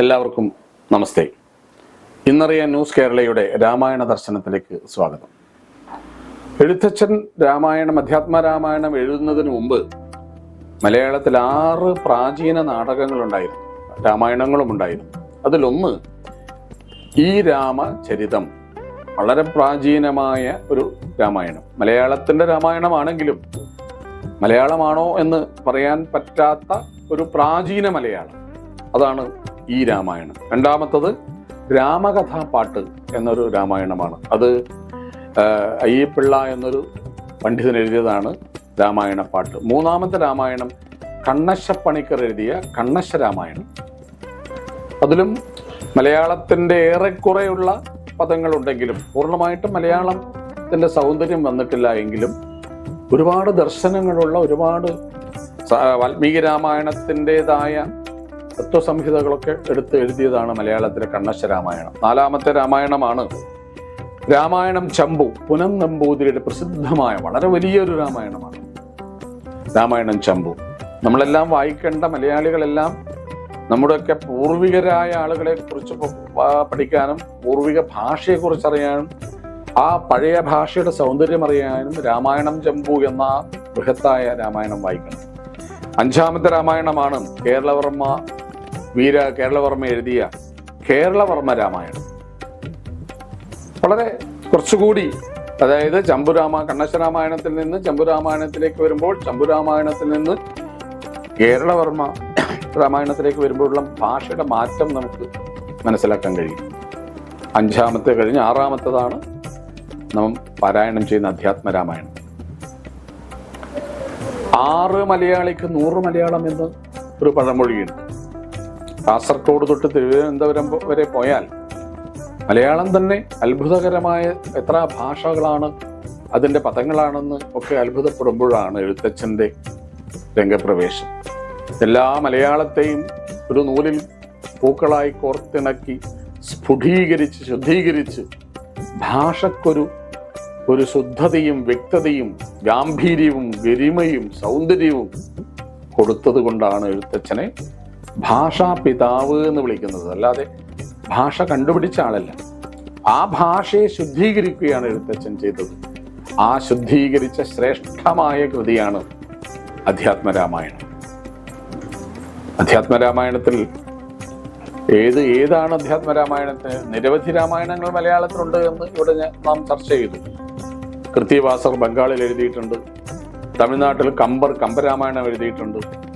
എല്ലാവർക്കും നമസ്തേ. ഇന്നറിയാൻ ന്യൂസ് കേരളയുടെ രാമായണ ദർശനത്തിലേക്ക് സ്വാഗതം. എഴുത്തച്ഛൻ രാമായണം അധ്യാത്മ രാമായണം എഴുതുന്നതിന് മുമ്പ് മലയാളത്തിൽ ആറ് പ്രാചീന നാടകങ്ങളുണ്ടായിരുന്നു. രാമായണങ്ങളും ഉണ്ടായിരുന്നു. അതിലൊന്ന് ഈ രാമചരിതം. വളരെ പ്രാചീനമായ ഒരു രാമായണം. മലയാളത്തിന്റെ രാമായണമാണെങ്കിലും മലയാളമാണോ എന്ന് പറയാൻ പറ്റാത്ത ഒരു പ്രാചീന മലയാളം. അതാണ് ഈ രാമായണം. രണ്ടാമത്തത് രാമകഥാപാട്ട് എന്നൊരു രാമായണമാണ്. അത് അയ്യപ്പിള്ള എന്നൊരു പണ്ഡിതൻ എഴുതിയതാണ് രാമായണ പാട്ട് മൂന്നാമത്തെ രാമായണം കണ്ണശപ്പണിക്കർ എഴുതിയ കണ്ണശ രാമായണം. അതിലും മലയാളത്തിന്റെ ഏറെക്കുറെയുള്ള പദങ്ങളുണ്ടെങ്കിലും പൂർണമായിട്ടും മലയാളത്തിന്റെ സൗന്ദര്യം വന്നിട്ടില്ല എങ്കിലും ഒരുപാട് ദർശനങ്ങളുള്ള ഒരുപാട് വാൽമീകി രാമായണത്തിന്റെതായ തത്വസംഹിതകളൊക്കെ എടുത്ത് എഴുതിയതാണ് മലയാളത്തിലെ കണ്ണശ രാമായണം. നാലാമത്തെ രാമായണമാണ് രാമായണം ചമ്പു. പുനം നമ്പൂതിരിയുടെ പ്രസിദ്ധമായ വളരെ വലിയൊരു രാമായണമാണ്. രാമായണം ചമ്പു. നമ്മളെല്ലാം വായിക്കേണ്ട മലയാളികളെല്ലാം നമ്മുടെയൊക്കെ പൂർവികരായ ആളുകളെ കുറിച്ച് പഠിക്കാനും പൂർവിക ഭാഷയെക്കുറിച്ച് അറിയാനും ആ പഴയ ഭാഷയുടെ സൗന്ദര്യം അറിയാനും രാമായണം ചമ്പു എന്ന ബൃഹത്തായ രാമായണം വായിക്കണം. അഞ്ചാമത്തെ രാമായണമാണ് കേരളവർമ്മ വീര കേരളവർമ്മ എഴുതിയ കേരളവർമ്മ രാമായണം. വളരെ കുറച്ചുകൂടി അതായത് ചമ്പുരാമ കണ്ണശരാമായണത്തിൽ നിന്ന് ചമ്പുരാമായണത്തിലേക്ക് വരുമ്പോൾ ചമ്പുരാമായണത്തിൽ നിന്ന് കേരളവർമ്മ രാമായണത്തിലേക്ക് വരുമ്പോഴുള്ള ഭാഷയുടെ മാറ്റം നമുക്ക് മനസ്സിലാക്കാൻ കഴിയും. അഞ്ചാമത്തെ കഴിഞ്ഞ് ആറാമത്തതാണ് നാം പാരായണം ചെയ്യുന്ന അധ്യാത്മ രാമായണം. ആറ് മലയാളിക്ക് നൂറ് മലയാളം എന്ന് ഒരു പഴമൊഴിയുണ്ട്. കാസർഗോഡ് തൊട്ട് തിരുവനന്തപുരം വരെ പോയാൽ മലയാളം തന്നെ അത്ഭുതകരമായ എത്ര ഭാഷകളാണ് അതിന്റെ പദങ്ങളാണെന്ന് ഒക്കെ അത്ഭുതപ്പെടുമ്പോഴാണ് എഴുത്തച്ഛന്റെ രംഗപ്രവേശം. എല്ലാ മലയാളത്തെയും ഒരു നൂലിൽ പൂക്കളായി കോർത്തിണക്കി സ്ഫുടീകരിച്ച് ശുദ്ധീകരിച്ച് ഭാഷക്കൊരു ഒരു ശുദ്ധതയും വ്യക്തതയും ഗാംഭീര്യവും ഗരിമയും സൗന്ദര്യവും കൊടുത്തത് കൊണ്ടാണ് എഴുത്തച്ഛനെ ഭാഷാ പിതാവ് എന്ന് വിളിക്കുന്നത്. അല്ലാതെ ഭാഷ കണ്ടുപിടിച്ച ആളല്ല. ആ ഭാഷയെ ശുദ്ധീകരിക്കുകയാണ് എഴുത്തച്ഛൻ ചെയ്തത്. ആ ശുദ്ധീകരിച്ച ശ്രേഷ്ഠമായ കൃതിയാണ് അധ്യാത്മരാമായണം. അധ്യാത്മരാമായണത്തിൽ ഏത് ഏതാണ് അധ്യാത്മരാമായണത്തിന് നിരവധി രാമായണങ്ങൾ മലയാളത്തിലുണ്ട് എന്ന് ഇവിടെ നാം ചർച്ച ചെയ്തു. കൃത്യവാസർ ബംഗാളിൽ എഴുതിയിട്ടുണ്ട്. തമിഴ്നാട്ടിൽ കമ്പർ കമ്പരാമായണം എഴുതിയിട്ടുണ്ട്.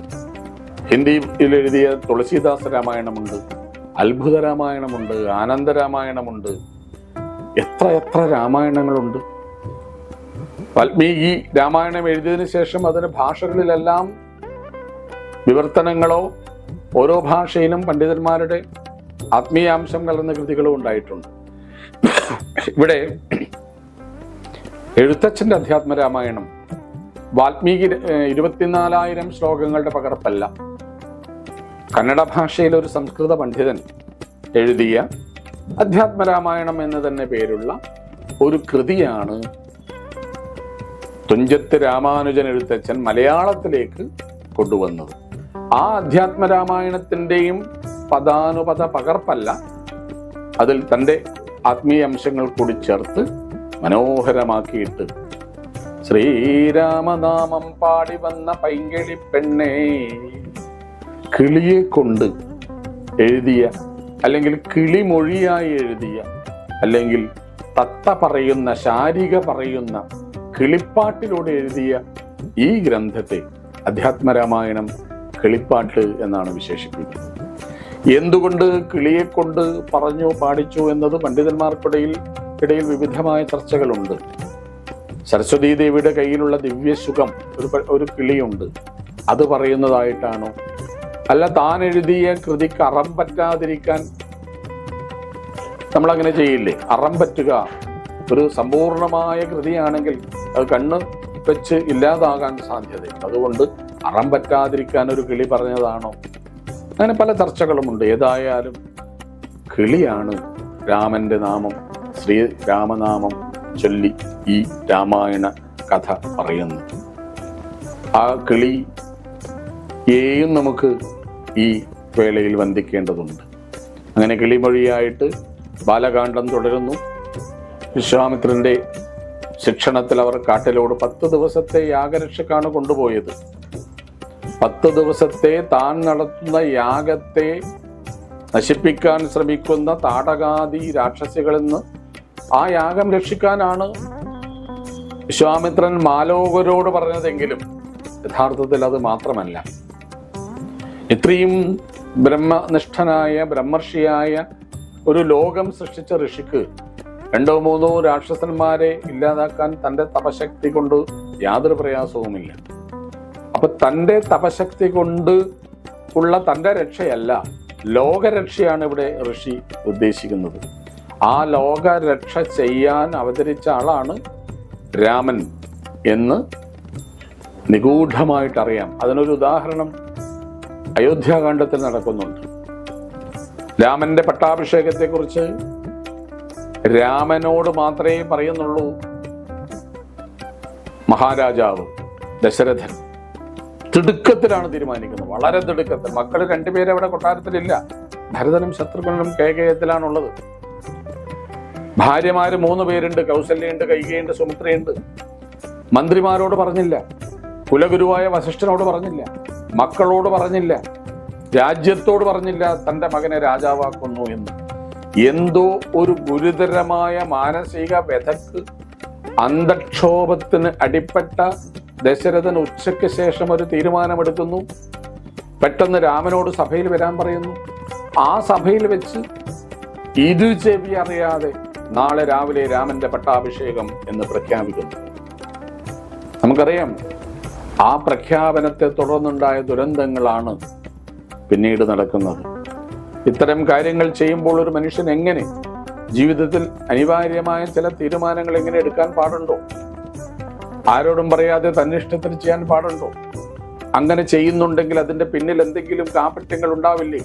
ഹിന്ദിയിൽ എഴുതിയ തുളസീദാസ രാമായണമുണ്ട് അത്ഭുത രാമായണമുണ്ട് ആനന്ദ രാമായണമുണ്ട്. എത്ര എത്ര രാമായണങ്ങളുണ്ട്. വാൽമീകി രാമായണം എഴുതിയതിന് ശേഷം അതിന് ഭാഷകളിലെല്ലാം വിവർത്തനങ്ങളോ ഓരോ ഭാഷയിലും പണ്ഡിതന്മാരുടെ ആത്മീയാംശം കലർന്ന കൃതികളും ഉണ്ടായിട്ടുണ്ട്. ഇവിടെ എഴുത്തച്ഛന്റെ അധ്യാത്മ രാമായണം വാൽമീകി ഇരുപത്തിനാലായിരം ശ്ലോകങ്ങളുടെ പകർപ്പല്ല. കന്നഡ ഭാഷയിലൊരു സംസ്കൃത പണ്ഡിതൻ എഴുതിയ അധ്യാത്മരാമായണം എന്ന് തന്നെ പേരുള്ള ഒരു കൃതിയാണ് തുഞ്ചത്ത് രാമാനുജൻ എഴുത്തച്ഛൻ മലയാളത്തിലേക്ക് കൊണ്ടുവന്നത്. ആ അധ്യാത്മരാമായണത്തിന്റെയും പദാനുപത പകർപ്പല്ല അതിൽ തന്റെ ആത്മീയ അംശങ്ങൾ കൂടി ചേർത്ത് മനോഹരമാക്കിയിട്ട് ശ്രീരാമനാമം പാടി വന്ന പൈങ്കിളി പെണ്ണേ കിളിയെ കൊണ്ട് എഴുതിയ അല്ലെങ്കിൽ കിളി മൊഴിയായി എഴുതിയ അല്ലെങ്കിൽ തത്ത പറയുന്ന ശാരിക പറയുന്ന കിളിപ്പാട്ടിലൂടെ എഴുതിയ ഈ ഗ്രന്ഥത്തെ അധ്യാത്മരാമായണം കിളിപ്പാട്ട് എന്നാണ് വിശേഷിപ്പിക്കുന്നത്. എന്തുകൊണ്ട് കിളിയെ കൊണ്ട് പറഞ്ഞു പാടിച്ചു എന്നത് പണ്ഡിതന്മാർക്കിടയിൽ ഇടയിൽ വിവിധമായ ചർച്ചകളുണ്ട്. സരസ്വതീ ദേവിയുടെ കയ്യിലുള്ള ദിവ്യസുഖം ഒരു ഒരു കിളിയുണ്ട്. അത് പറയുന്നതായിട്ടാണോ അല്ല താൻ എഴുതിയ കൃതിക്ക് അറം പറ്റാതിരിക്കാൻ നമ്മൾ അങ്ങനെ ചെയ്യില്ലേ? അറം പറ്റുക ഒരു സമ്പൂർണമായ കൃതിയാണെങ്കിൽ അത് കണ്ണ് വെച്ച് ഇല്ലാതാകാൻ സാധ്യതയുണ്ട്. അതുകൊണ്ട് അറം പറ്റാതിരിക്കാൻ ഒരു കിളി പറഞ്ഞതാണോ? അങ്ങനെ പല ചർച്ചകളുമുണ്ട്. ഏതായാലും കിളിയാണ് രാമന്റെ നാമം. ശ്രീ രാമനാമം ചൊല്ലി ഈ രാമായണ കഥ പറയുന്നത്. ആ കിളിയെയും നമുക്ക് ഈ വേളയിൽ വന്ദിക്കേണ്ടതുണ്ട്. അങ്ങനെ കിളിമൊഴിയായിട്ട് ബാലകാന്ഡം തുടരുന്നു. വിശ്വാമിത്രന്റെ ശിക്ഷണത്തിൽ അവർ കാട്ടിലോട് പത്ത് ദിവസത്തെ യാഗരക്ഷക്കാണ് കൊണ്ടുപോയത്. പത്ത് ദിവസത്തെ താൻ നടത്തുന്ന യാഗത്തെ നശിപ്പിക്കാൻ ശ്രമിക്കുന്ന താടകാദി രാക്ഷസികളിൽ നിന്ന് ആ യാഗം രക്ഷിക്കാനാണ് വിശ്വാമിത്രൻ മാലോകരോട് പറഞ്ഞതെങ്കിലും യഥാർത്ഥത്തിൽ അത് മാത്രമല്ല. ഇത്രയും ബ്രഹ്മനിഷ്ഠനായ ബ്രഹ്മർഷിയായ ഒരു ലോകം സൃഷ്ടിച്ച ഋഷിക്ക് രണ്ടോ മൂന്നോ രാക്ഷസന്മാരെ ഇല്ലാതാക്കാൻ തന്റെ തപശക്തി കൊണ്ട് യാതൊരു പ്രയാസവുമില്ല. അപ്പൊ തന്റെ തപശക്തി കൊണ്ട് ഉള്ള തന്റെ രക്ഷയല്ല ലോകരക്ഷയാണ് ഇവിടെ ഋഷി ഉദ്ദേശിക്കുന്നത്. ആ ലോകരക്ഷ ചെയ്യാൻ അവതരിച്ച ആളാണ് രാമൻ എന്ന് നിഗൂഢമായിട്ടറിയാം. അതിനൊരു ഉദാഹരണം അയോധ്യാകാന്ഡത്തിൽ നടക്കുന്നുണ്ട്. രാമന്റെ പട്ടാഭിഷേകത്തെക്കുറിച്ച് രാമനോട് മാത്രമേ പറയുന്നുള്ളൂ. മഹാരാജാവ് ദശരഥൻ തിടുക്കത്തിലാണ് തീരുമാനിക്കുന്നത്. വളരെ തിടുക്കത്തിൽ. മക്കൾ രണ്ടുപേരും അവിടെ കൊട്ടാരത്തിലില്ല. ഭരതനും ശത്രുഘ്നും കേകയത്തിലാണുള്ളത്. ഭാര്യമാര് മൂന്ന് പേരുണ്ട്. കൗസല്യുണ്ട് കൈകയുണ്ട് സുമിത്രയുണ്ട്. മന്ത്രിമാരോട് പറഞ്ഞില്ല. കുലഗുരുവായ വസിഷ്ഠനോട് പറഞ്ഞില്ല. മക്കളോട് പറഞ്ഞില്ല. രാജ്യത്തോട് പറഞ്ഞില്ല തന്റെ മകനെ രാജാവാക്കുന്നു എന്ന്. എന്തോ ഒരു ഗുരുതരമായ മാനസിക വ്യഥക്ക് അന്തക്ഷോഭത്തിന് അടിപ്പെട്ട ദശരഥൻ ഉച്ചയ്ക്ക് ശേഷം ഒരു തീരുമാനമെടുക്കുന്നു. പെട്ടെന്ന് രാമനോട് സഭയിൽ വരാൻ പറയുന്നു. ആ സഭയിൽ വെച്ച് ഇരു ചെവി അറിയാതെ നാളെ രാവിലെ രാമന്റെ പട്ടാഭിഷേകം എന്ന് പ്രഖ്യാപിക്കുന്നു. നമുക്കറിയാം ആ പ്രഖ്യാപനത്തെ തുടർന്നുണ്ടായ ദുരന്തങ്ങളാണ് പിന്നീട് നടക്കുന്നത്. ഇത്തരം കാര്യങ്ങൾ ചെയ്യുമ്പോൾ ഒരു മനുഷ്യൻ എങ്ങനെ ജീവിതത്തിൽ അനിവാര്യമായ ചില തീരുമാനങ്ങൾ എങ്ങനെ എടുക്കാൻ പാടുണ്ടോ? ആരോടും പറയാതെ തന്നിഷ്ടത്തിന് ചെയ്യാൻ പാടുണ്ടോ? അങ്ങനെ ചെയ്യുന്നുണ്ടെങ്കിൽ അതിന്റെ പിന്നിൽ എന്തെങ്കിലും കാപട്യങ്ങൾ ഉണ്ടാവില്ലേ?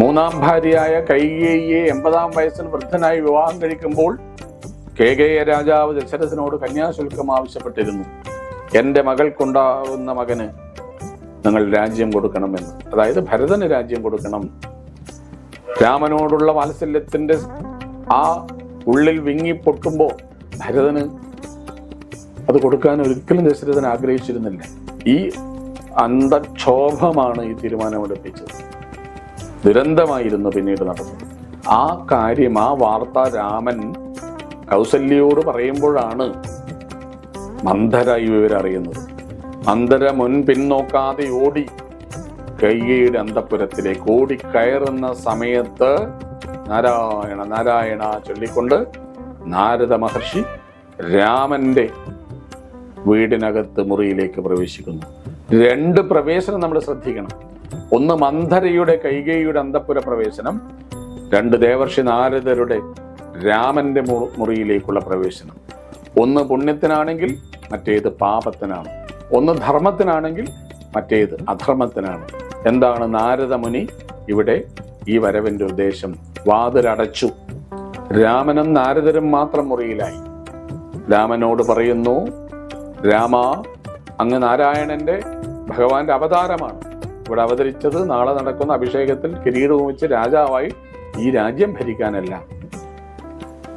മൂന്നാം ഭാര്യയായ കൈകേയിയെ എൺപതാം വയസ്സിൽ വൃദ്ധനായി വിവാഹം കഴിക്കുമ്പോൾ കേകയ രാജാവ് ദശരഥനോട് കന്യാശുൽക്കം ആവശ്യപ്പെട്ടിരുന്നു. എന്റെ മകൾക്കുണ്ടാവുന്ന മകന് നിങ്ങൾ രാജ്യം കൊടുക്കണമെന്ന്. അതായത് ഭരതന് രാജ്യം കൊടുക്കണം. രാമനോടുള്ള വാത്സല്യത്തിന്റെ ആ ഉള്ളിൽ വിങ്ങി പൊട്ടുമ്പോൾ ഭരതന് അത് കൊടുക്കാൻ ഒരിക്കലും ദശരഥൻ ആഗ്രഹിച്ചിരുന്നില്ല. ഈ അന്തക്ഷോഭമാണ് ഈ തീരുമാനമെടുപ്പിച്ചത് ദുരന്തമായിരുന്നു പിന്നീട് നടന്നത്. ആ കാര്യം ആ വാർത്ത രാമൻ കൗസല്യയോട് പറയുമ്പോഴാണ് മന്ധര ഇവരറിയുന്നത് മന്ധര മുൻ പിന്നോക്കാതെ ഓടി കൈകയുടെ അന്തപുരത്തിലേക്ക് ഓടി കയറുന്ന സമയത്ത് നാരായണ നാരായണ ചൊല്ലിക്കൊണ്ട് നാരദ മഹർഷി രാമന്റെ വീടിനകത്ത് മുറിയിലേക്ക് പ്രവേശിക്കുന്നു. രണ്ട് പ്രവേശനം നമ്മൾ ശ്രദ്ധിക്കണം. ഒന്ന് മന്ധരയുടെ കൈകയുടെ അന്തപുര പ്രവേശനം രണ്ട് ദേവർഷി നാരദരുടെ രാമന്റെ മുറിയിലേക്കുള്ള പ്രവേശനം. ഒന്ന് പുണ്യത്തിനാണെങ്കിൽ മറ്റേത് പാപത്തിനാണ്. ഒന്ന് ധർമ്മത്തിനാണെങ്കിൽ മറ്റേത് അധർമ്മത്തിനാണ്. എന്താണ് നാരദമുനി ഇവിടെ ഈ വരവിന്റെ ഉദ്ദേശം? വാതിലടച്ചു. രാമനും നാരദരും മാത്രം മുറിയിലായി. രാമനോട് പറയുന്നു രാമ അങ്ങ് നാരായണന്റെ ഭഗവാന്റെ അവതാരമാണ്. ഇവിടെ അവതരിച്ചത് നാളെ നടക്കുന്ന അഭിഷേകത്തിൽ കിരീടവും വെച്ച് രാജാവായി ഈ രാജ്യം ഭരിക്കാനല്ല.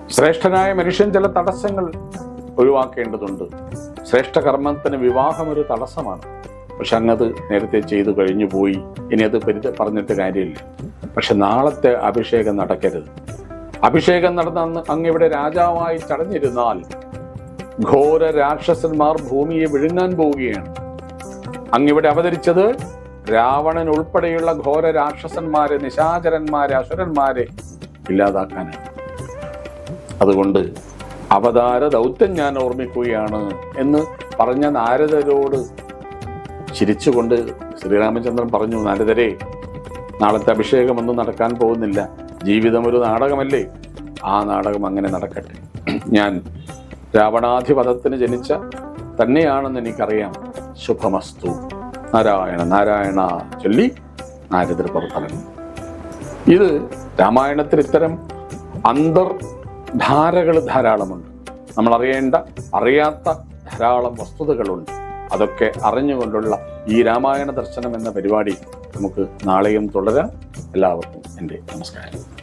ശ്രേഷ്ഠനായ മനുഷ്യൻ ചില തടസ്സങ്ങൾ ഒഴിവാക്കേണ്ടതുണ്ട്. ശ്രേഷ്ഠ കർമ്മത്തിന് വിവാഹം ഒരു തടസ്സമാണ്. പക്ഷെ അങ്ങത് നേരത്തെ ചെയ്തു കഴിഞ്ഞു പോയി. ഇനി അത് പരിത പറഞ്ഞിട്ട് കാര്യമില്ല. പക്ഷെ നാളത്തെ അഭിഷേകം നടക്കരുത്. അഭിഷേകം നടന്ന അന്ന് അങ്ങ് ഇവിടെ രാജാവായി ചടഞ്ഞിരുന്നാൽ ഘോര രാക്ഷസന്മാർ ഭൂമിയെ വിഴുങ്ങാൻ പോവുകയാണ്. അങ്ങിവിടെ അവതരിച്ചത് രാവണൻ ഉൾപ്പെടെയുള്ള ഘോര രാക്ഷസന്മാരെ നിശാചരന്മാരെ അസുരന്മാരെ ഇല്ലാതാക്കാനാണ്. അതുകൊണ്ട് അവതാര ദൗത്യം ഞാൻ ഓർമ്മിക്കുകയാണ് എന്ന് പറഞ്ഞ നാരദരോട് ചിരിച്ചുകൊണ്ട് ശ്രീരാമചന്ദ്രൻ പറഞ്ഞു നാരദരെ നാളത്തെ അഭിഷേകമൊന്നും നടക്കാൻ പോകുന്നില്ല. ജീവിതം ഒരു നാടകമല്ലേ? ആ നാടകം അങ്ങനെ നടക്കട്ടെ. ഞാൻ രാവണാധിപതത്തിന് ജനിച്ച തന്നെയാണെന്ന് എനിക്കറിയാം. ശുഭമസ്തു. നാരായണ നാരായണ ചൊല്ലി നാരദർ പുറത്തിറങ്ങി ഇത് രാമായണത്തിൽ ഇത്തരം അന്തർധാരകൾ ധാരാളമുണ്ട്. നമ്മൾ അറിയേണ്ട അറിയാത്ത ധാരാളം വസ്തുതകളുണ്ട്. അതൊക്കെ അറിഞ്ഞുകൊണ്ടുള്ള ഈ രാമായണ ദർശനം എന്ന പരിപാടി നമുക്ക് നാളെയും തുടരാം. എല്ലാവർക്കും എന്റെ നമസ്കാരം.